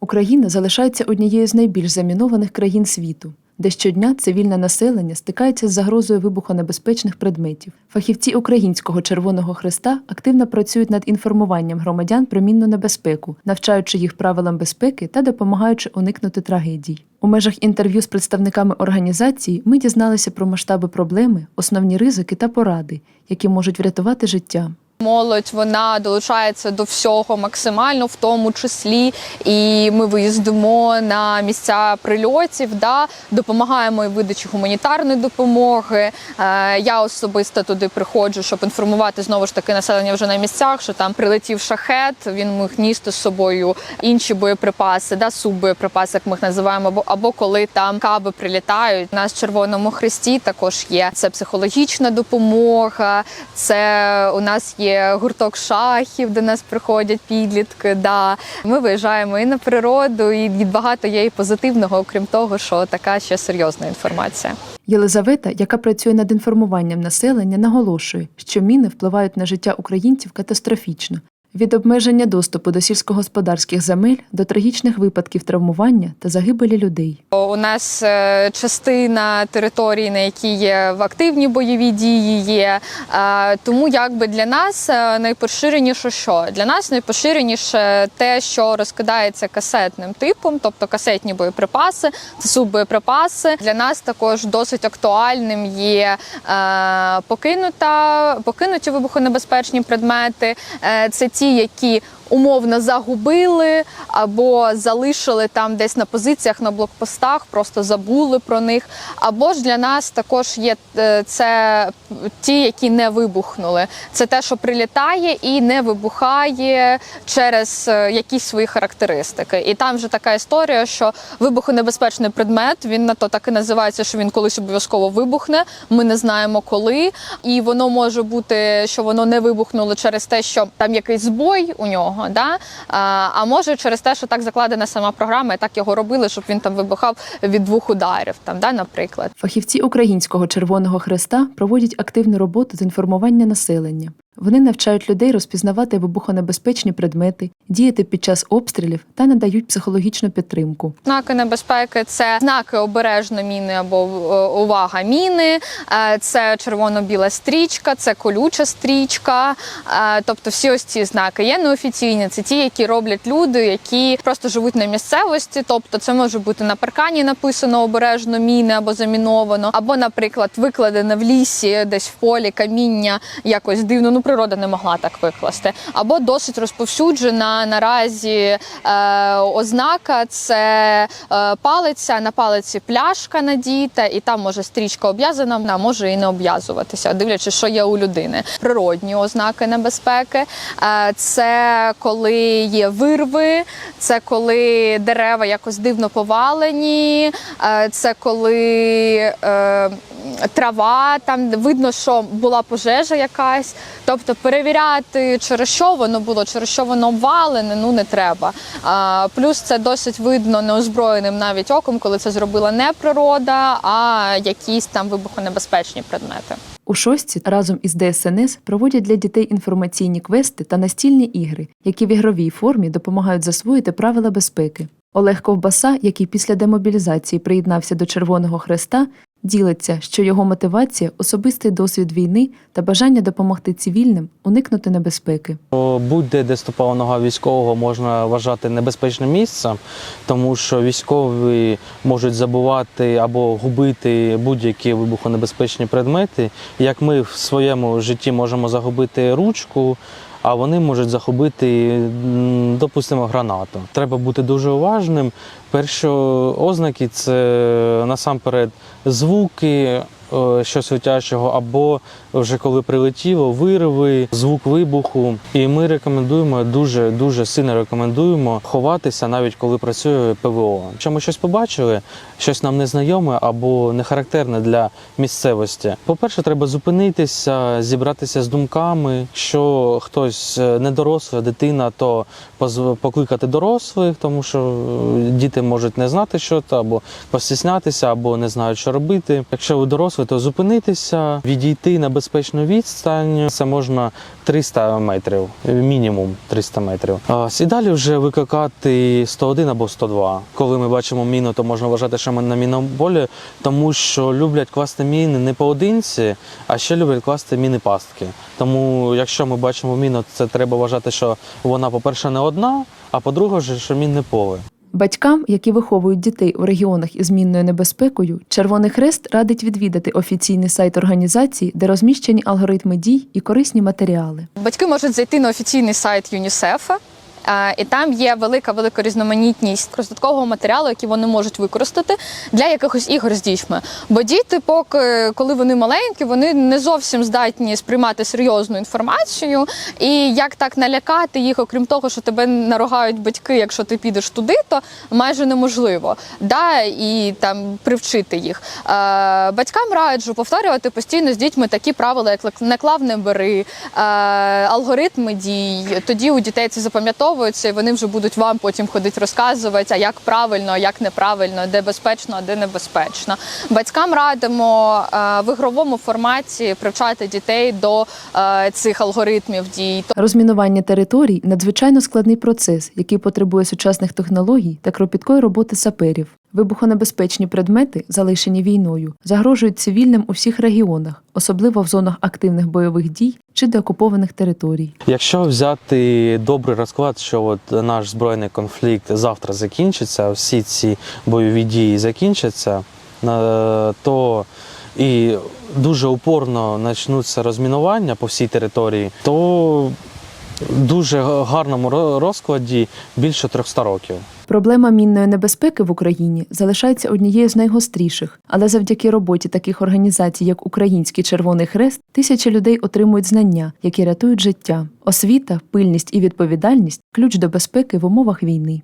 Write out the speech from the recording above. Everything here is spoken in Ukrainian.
Україна залишається однією з найбільш замінованих країн світу, де щодня цивільне населення стикається з загрозою вибухонебезпечних предметів. Фахівці Українського Червоного Хреста активно працюють над інформуванням громадян про мінну небезпеку, навчаючи їх правилам безпеки та допомагаючи уникнути трагедій. У межах інтерв'ю з представниками організації ми дізналися про масштаби проблеми, основні ризики та поради, які можуть врятувати життя. Молодь вона долучається до всього максимально, в тому числі і ми виїздимо на місця прильотів, да, допомагаємо і видачі гуманітарної допомоги. Е, я особисто туди приходжу, щоб інформувати знову ж таки населення вже на місцях, що там прилетів шахет. Він міг ністи з собою інші боєприпаси, да, суббоєприпаси, як ми їх називаємо, або, або коли там каби прилітають. У нас в Червоному Хресті також є це психологічна допомога. Це у нас є гурток шахів, до нас приходять підлітки. Да. Ми виїжджаємо і на природу, і багато є і позитивного, окрім того, що така ще серйозна інформація. Єлизавета, яка працює над інформуванням населення, наголошує, що міни впливають на життя українців катастрофічно. Від обмеження доступу до сільськогосподарських земель до трагічних випадків травмування та загибелі людей. У нас е, частина території, на якій є в активні бойові дії, є Е, тому якби для нас е, найпоширеніше що для нас найпоширеніше те, що розкидається касетним типом, тобто касетні боєприпаси, це суббоєприпаси. Для нас також досить актуальним є покинута покинуті вибухонебезпечні предмети. Це ті, які умовно загубили або залишили там десь на позиціях на блокпостах, просто забули про них. Або ж для нас також є е, це ті, які не вибухнули. Це те, що прилітає і не вибухає через е, якісь свої характеристики. І там вже така історія, що вибухонебезпечний предмет він на то так і називається, що він колись обов'язково вибухне. Ми не знаємо коли, і воно може бути, що воно не вибухнуло через те, що там якийсь збой у нього. Да? А, а може через те, що так закладена сама програма, і так його робили, щоб він там вибухав від двох ударів, там, да, наприклад. Фахівці Українського Червоного Хреста проводять активну роботу з інформування населення. Вони навчають людей розпізнавати вибухонебезпечні предмети, діяти під час обстрілів та надають психологічну підтримку. Знаки небезпеки це знаки обережно міни або е, увага міни, е, це червоно-біла стрічка, це колюча стрічка. е, Тобто всі ось ці знаки є неофіційні. Це ті, які роблять люди, які просто живуть на місцевості. Тобто, це може бути на паркані написано обережно міни або заміновано, або, наприклад, викладене в лісі, десь в полі каміння якось дивно. Ну природа не могла так викласти. Або досить розповсюджена наразі е, ознака це е, палиця, на палиці пляшка надіта, і там може стрічка обв'язана, а може і не обв'язуватися, дивлячись, що є у людини. Природні ознаки небезпеки. Е, це коли є вирви, це коли дерева якось дивно повалені, е, це коли. Е, Трава, там видно, що була пожежа якась. Тобто перевіряти, через що воно було, через що воно обвалене, ну не треба. А, плюс це досить видно неозброєним навіть оком, коли це зробила не природа, а якісь там вибухонебезпечні предмети. У шостці разом із ДСНС проводять для дітей інформаційні квести та настільні ігри, які в ігровій формі допомагають засвоїти правила безпеки. Олег Ковбаса, який після демобілізації приєднався до Червоного Хреста, ділиться, що його мотивація особистий досвід війни та бажання допомогти цивільним уникнути небезпеки. Будь-де, де ступала нога військового, можна вважати небезпечним місцем, тому що військові можуть забувати або губити будь-які вибухонебезпечні предмети. Як ми в своєму житті можемо загубити ручку, а вони можуть захопити, допустимо, гранату. Треба бути дуже уважним. Перші ознаки це насамперед звуки. Е, Щось летячого, або вже коли прилетіло, вирви, звук вибуху. І ми рекомендуємо дуже дуже сильно рекомендуємо ховатися, навіть коли працює ПВО. Якщо ми щось побачили, щось нам незнайоме або не характерне для місцевості. По-перше, треба зупинитися, зібратися з думками. Що хтось е, недорослий, дитина, то покликати дорослих, тому що е, діти можуть не знати, що це, або постіснятися, або не знають, що робити. Якщо ви дорослий, досвіду зупинитися, відійти на безпечну відстань. Це можна 300 метрів, мінімум 300 метрів. І далі вже викликати 101 або 102. Коли ми бачимо міну, то можна вважати, що ми на міноболі, тому що люблять класти міни не поодинці, а ще люблять класти міни пастки. Тому, якщо ми бачимо міну, це треба вважати, що вона, по-перше, не одна, а по-друге, вже, що мінне поле. Батькам, які виховують дітей у регіонах із мінною небезпекою, Червоний Хрест радить відвідати офіційний сайт організації, де розміщені алгоритми дій і корисні матеріали. Батьки можуть зайти на офіційний сайт ЮНІСЕФа. І там є велика велика різноманітність розвиткового матеріалу, який вони можуть використати для якихось ігор з дітьми. Бо діти, поки коли вони маленькі, вони не зовсім здатні сприймати серйозну інформацію. І як так налякати їх, окрім того, що тебе наругають батьки, якщо ти підеш туди, то майже неможливо. Да, і там привчити їх. Батькам раджу повторювати постійно з дітьми такі правила, як наклав не бери, алгоритми дій. Тоді у дітей це запам'ятовується, і вони вже будуть вам потім ходити розказувати, а як правильно, як неправильно, де безпечно, а де небезпечно. Батькам радимо е, в ігровому форматі привчати дітей до е, цих алгоритмів дій. Розмінування територій надзвичайно складний процес, який потребує сучасних технологій та кропіткої роботи саперів. Вибухонебезпечні предмети, залишені війною, загрожують цивільним у всіх регіонах, особливо в зонах активних бойових дій чи деокупованих територій. Якщо взяти добрий розклад, що от наш збройний конфлікт завтра закінчиться, всі ці бойові дії закінчаться, е, то і дуже упорно почнуться розмінування по всій території, то в дуже гарному розкладі більше 300 років. Проблема мінної небезпеки в Україні залишається однією з найгостріших, але завдяки роботі таких організацій, як Український Червоний Хрест, тисячі людей отримують знання, які рятують життя. Освіта, пильність і відповідальність ключ до безпеки в умовах війни.